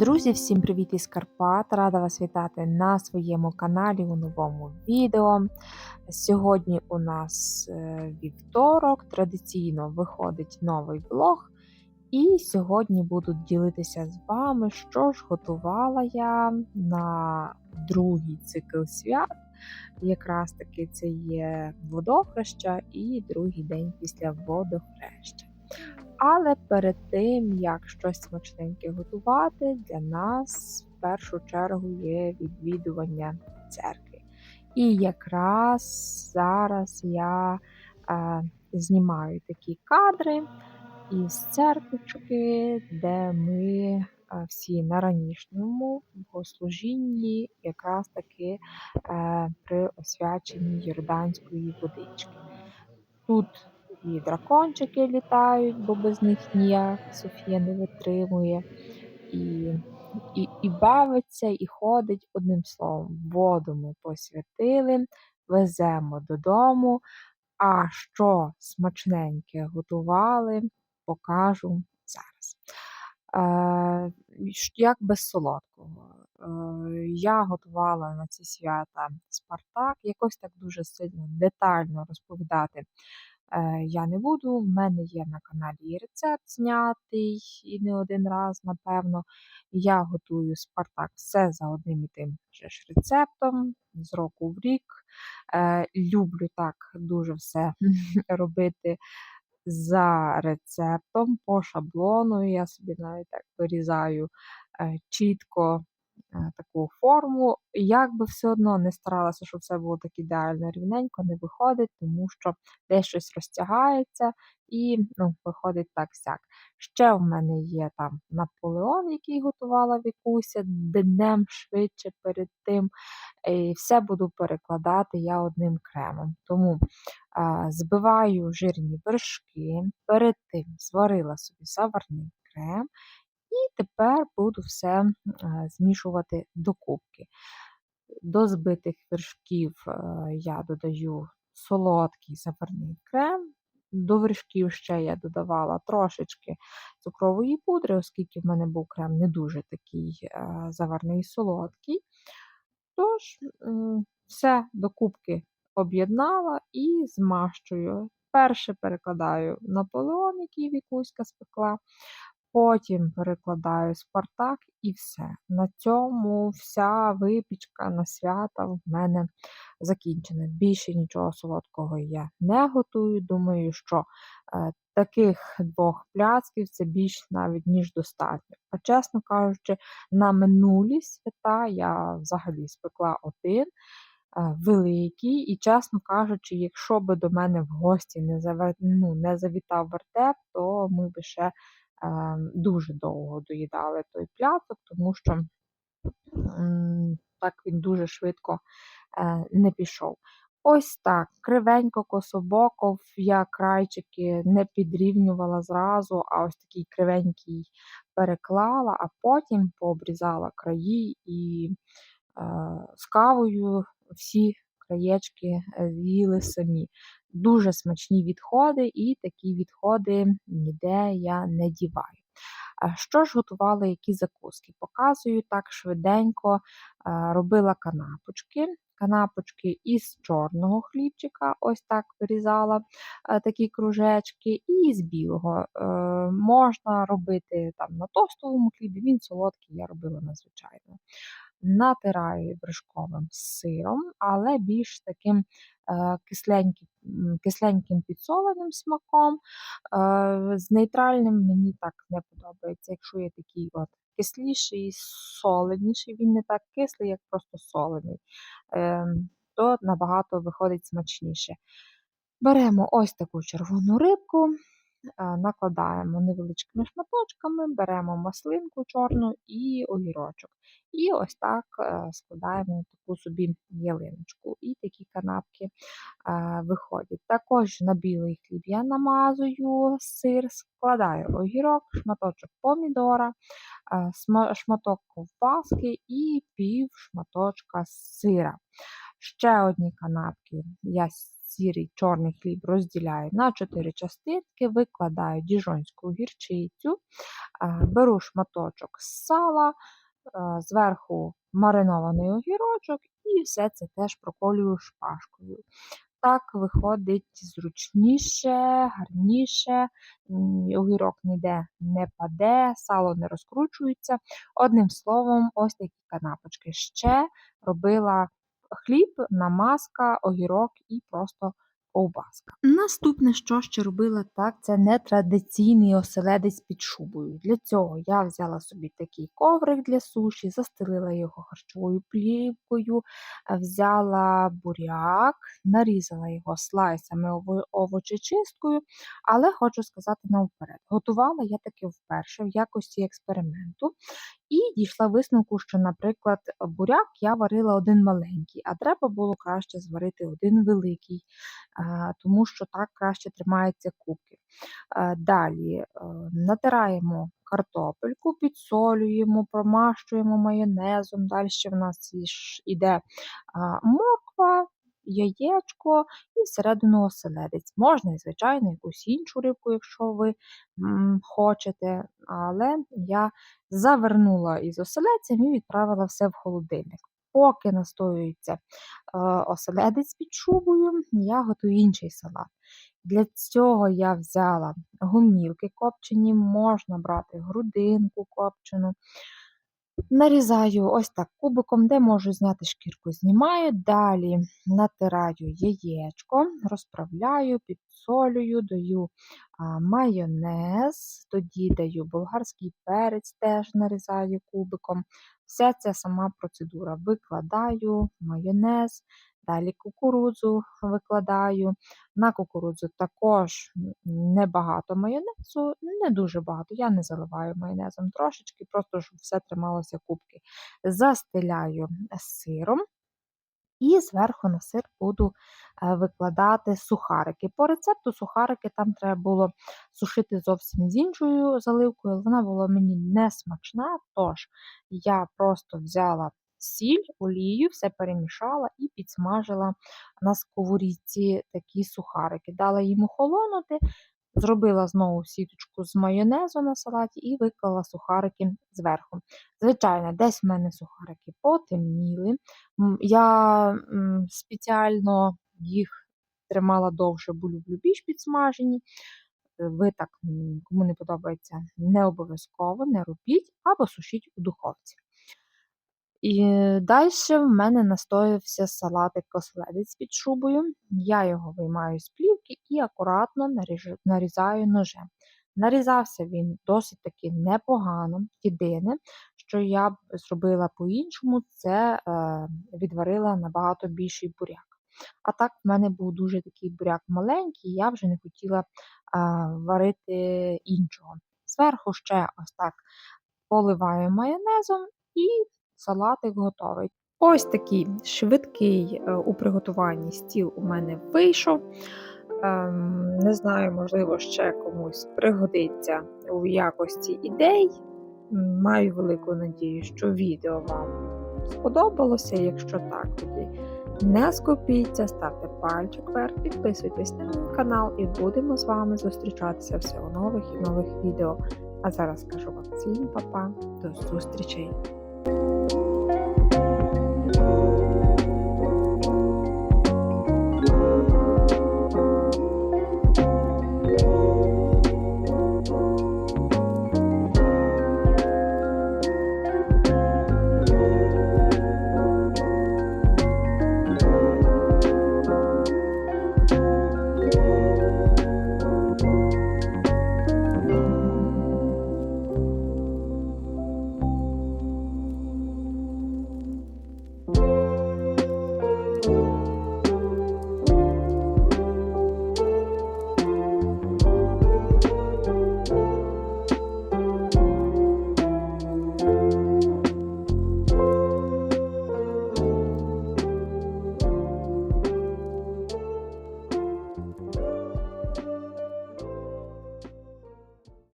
Друзі, всім привіт із Карпат! Рада вас вітати на своєму каналі у новому відео. Сьогодні у нас е, вівторок, традиційно виходить новий влог. І сьогодні буду ділитися з вами, що ж готувала я на другий цикл свят. Якраз таки це є водохреща і другий день після водохреща. Але перед тим, як щось смачненьке готувати, для нас в першу чергу є відвідування церкви. І якраз зараз я е, знімаю такі кадри із церквочки, де ми е, всі на ранішньому богослужінні якраз таки е, при освяченні Йорданської водички. Тут і дракончики літають, бо без них ніяк Софія не витримує. І і, і бавиться, і ходить одним словом. Воду ми посвятили, веземо додому. А що смачненьке готували, покажу зараз. Е, Як без солодкого. Е, Я готувала на ці свята Спартак, якось так дуже сильно детально розповідати я не буду. В мене є на каналі рецепт знятий і не один раз, напевно. Я готую Спартак все за одним і тим же ж рецептом з року в рік. Е, люблю так дуже все робити за рецептом по шаблону. Я собі навіть так вирізаю е, чітко Е, таку форму. Як би все одно не старалася, щоб все було так ідеально рівненько, не виходить, тому що десь щось розтягається і ну, виходить так сяк. Ще в мене є там Наполеон, який готувала Вікуся днем швидше перед тим. І все буду перекладати я одним кремом. Тому а, збиваю жирні вершки, перед тим зварила собі заварний крем. І тепер буду все змішувати докупки. До збитих вершків я додаю солодкий заварний крем. До вершків ще я додавала трошечки цукрової пудри, оскільки в мене був крем не дуже такий заварний і солодкий. Тож, все докупки об'єднала і змащую. Перше перекладаю наполеон, який вікуська спекла, Потім перекладаю Спартак і все. На цьому вся випічка на свята в мене закінчена. Більше нічого солодкого я не готую. Думаю, що е, таких двох пляцків це більш навіть ніж достатньо. А чесно кажучи, на минулі свята я взагалі спекла один. Е, великий, і, чесно кажучи, якщо би до мене в гості не завер... ну, не завітав вертеп, то ми би ще дуже довго доїдали той пляцок, тому що так він дуже швидко е, не пішов. Ось так, кривенько кособоков, я крайчики не підрівнювала зразу, а ось такий кривенький переклала, а потім пообрізала краї і е, з кавою всі краєчки е, з'їли самі. Дуже смачні відходи, і такі відходи ніде я не діваю. Що ж готувала які закуски? Показую так швиденько робила канапочки. Канапочки із чорного хлібчика, ось так вирізала такі кружечки, і з білого. Е, можна робити там на тостовому хлібі, він солодкий, я робила надзвичайно натираю вершковим сиром, але більш таким е, кисленьким кисленьким підсоленим смаком. Е, з нейтральним мені так не подобається. Якщо є такий от кисліший, соленіший, він не так кислий, як просто солений, е, то набагато виходить смачніше. Беремо ось таку червону рибку. Накладаємо невеличкими шматочками, беремо маслинку чорну і огірочок. І ось так е, складаємо таку собі ялиночку. І такі канапки е, виходять. Також на білий хліб я намазую сир, складаю огірок, шматочок помідора, е, шматок ковбаски і пів шматочка сира. Ще одні канапки я сірий чорний хліб розділяю на 4 частинки, викладаю діжонську гірчицю, е, беру шматочок з сала, е, зверху маринований огірочок і все це теж проколюю шпажкою. Так виходить зручніше, гарніше, огірок ніде не паде, сало не розкручується. Одним словом, ось такі канапочки. Ще робила хліб, намазка, огірок і просто ковбаска. Наступне, що ще робила, так, це нетрадиційний оселедець під шубою. Для цього я взяла собі такий коврик для суші, застелила його харчовою плівкою, взяла буряк, нарізала його слайсами ово- овочечисткою, але хочу сказати навперед, готувала я таки вперше в якості експерименту. І дійшла висновку, що, наприклад, буряк я варила один маленький, а треба було краще зварити один великий, тому що так краще тримаються кубки. Е, Далі е, натираємо картопельку, підсолюємо, промащуємо майонезом. Далі в нас іде морква, яєчко і всередину оселедець. Можна і, звичайно, якусь іншу рибку, якщо ви м, хочете, але я завернула із оселедцем і відправила все в холодильник. Поки настоюється е, оселедець під шубою, я готую інший салат. Для цього я взяла гумілки копчені, можна брати грудинку копчену. Нарізаю ось так кубиком, де можу зняти шкірку, знімаю. Далі натираю яєчко, розправляю, підсолюю, даю майонез, тоді даю болгарський перець, теж нарізаю кубиком. Вся ця сама процедура. Викладаю майонез, далі кукурудзу викладаю. На кукурудзу також небагато майонезу, не дуже багато. Я не заливаю майонезом трошечки, просто щоб все трималося кубки. Застеляю сиром. І зверху на сир буду е, викладати сухарики. По рецепту сухарики там треба було сушити зовсім з іншою заливкою, вона була мені не смачна. Тож я просто взяла сіль, олію, все перемішала і підсмажила на сковорідці такі сухарики. Дала їм охолонути, зробила знову сіточку з майонезу на салаті і виклала сухарики зверху. Звичайно, десь в мене сухарики потемніли. Я спеціально їх тримала довше, бо люблю більш підсмажені. Е, Ви так, кому не подобається, не обов'язково не робіть або сушіть у духовці. І далі в мене настоявся салатик оселедець під шубою. Я його виймаю з плівки і акуратно нарізаю ножем. Нарізався він досить таки непогано. Єдине, що я б зробила по-іншому, це е, відварила набагато більший буряк. А так в мене був дуже такий буряк маленький, я вже не хотіла а, варити іншого. Зверху ще ось так поливаю майонезом і салатик готовий. Ось такий швидкий е, у приготуванні стіл у мене вийшов. Ем, Не знаю, можливо, ще комусь пригодиться у якості ідей. Маю велику надію, що відео вам сподобалося. Якщо так, тоді не скупіться, ставте пальчик вверх, підписуйтесь на мій канал і будемо з вами зустрічатися все у нових і нових відео. А зараз кажу вам всім па-па, до зустрічей! Thank you